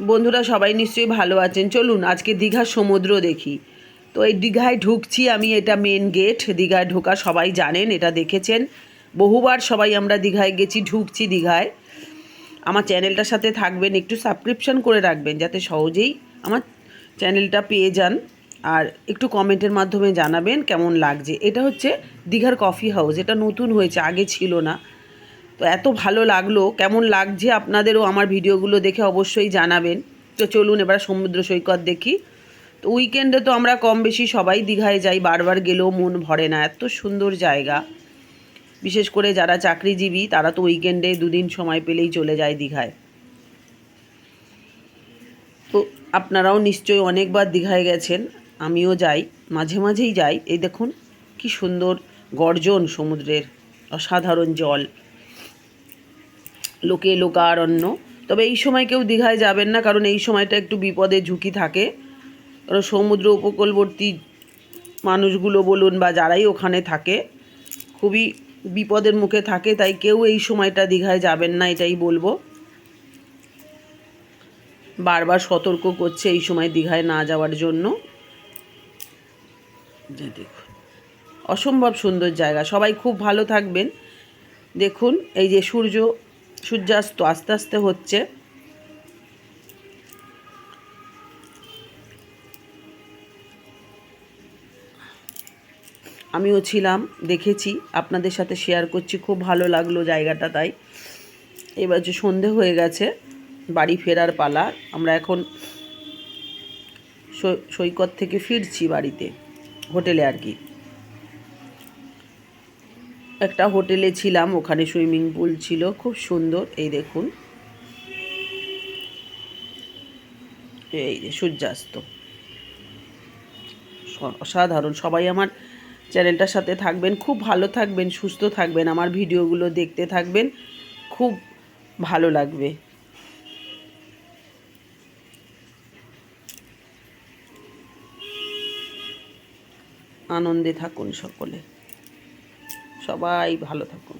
বন্ধুরা সবাই নিশ্চয়ই ভালো আছেন। চলুন, আজকে দীঘার সমুদ্র দেখি। তো এই দীঘায় ঢুকছি আমি, এটা মেন গেট দীঘায় ঢোকা সবাই জানেন, এটা দেখেছেন। বহুবার সবাই আমরা দীঘায় গেছি, ঢুকছি দীঘায়। আমার চ্যানেলটার সাথে থাকবেন, একটু সাবস্ক্রিপশন করে রাখবেন, যাতে সহজেই আমার চ্যানেলটা পেয়ে যান। আর একটু কমেন্টের মাধ্যমে জানাবেন কেমন লাগছে। এটা হচ্ছে দীঘার কফি হাউস এটা নতুন হয়েছে, আগে ছিল না। এত ভালো লাগল, কেমন লাগছে আপনাদেরও আমার ভিডিওগুলো দেখে অবশ্যই জানাবেন। তো চলুন এবার সমুদ্র সৈকত দেখি। তো উইকেন্ডে তো আমরা কম বেশি সবাই দীঘায় যাই, বারবার গেলেও মন ভরে না, এত সুন্দর জায়গা। বিশেষ করে যারা চাকরিজীবী, তারা তো উইকেন্ডে দুদিন সময় পেলেই চলে যায় দীঘায়। তো আপনারাও নিশ্চয়ই অনেকবার দীঘায় গেছেন, আমিও যাই, মাঝে মাঝেই যাই। এই দেখুন, কি সুন্দর গর্জন সমুদ্রের, অসাধারণ জল। লোকে লোকারণ্য। তবে এই সময় কেউ দীঘায় যাবেন না, কারণ এই সময়টা একটু বিপদের ঝুঁকি থাকে। কারণ সমুদ্র উপকূলবর্তী মানুষগুলো বলুন বা যারাই ওখানে থাকে, খুবই বিপদের মুখে থাকে, তাই কেউ এই সময়টা দীঘায় যাবেন না, এটাই বলব। বারবার সতর্ক করছে এই সময় দীঘায় না যাওয়ার জন্য। দেখুন, অসম্ভব সুন্দর জায়গা। সবাই খুব ভালো থাকবেন। দেখুন, এই যে সূর্য সূর্যাস্ত আস্তে আস্তে হচ্ছে। আমিও ছিলাম, দেখেছি, আপনাদের সাথে শেয়ার করছি, খুব ভালো লাগল জায়গাটা তাই। এবার যে সন্ধে হয়ে গেছে, বাড়ি ফেরার পালা, আমরা এখন সৈকত থেকে ফিরছি বাড়িতে, হোটেলে আর কি। একটা হোটেলে ছিলাম, ওখানে সুইমিং পুল ছিল, খুব সুন্দর, এই দেখুন। এই যে সূর্যাস্ত। অসাধারণ, সবাই আমার চ্যানেলটার সাথে থাকবেন, খুব ভালো থাকবেন, সুস্থ থাকবেন, আমার ভিডিওগুলো দেখতে থাকবেন, খুব ভালো লাগবে। আনন্দে থাকুন সকলে। সবাই ভালো থাকুন।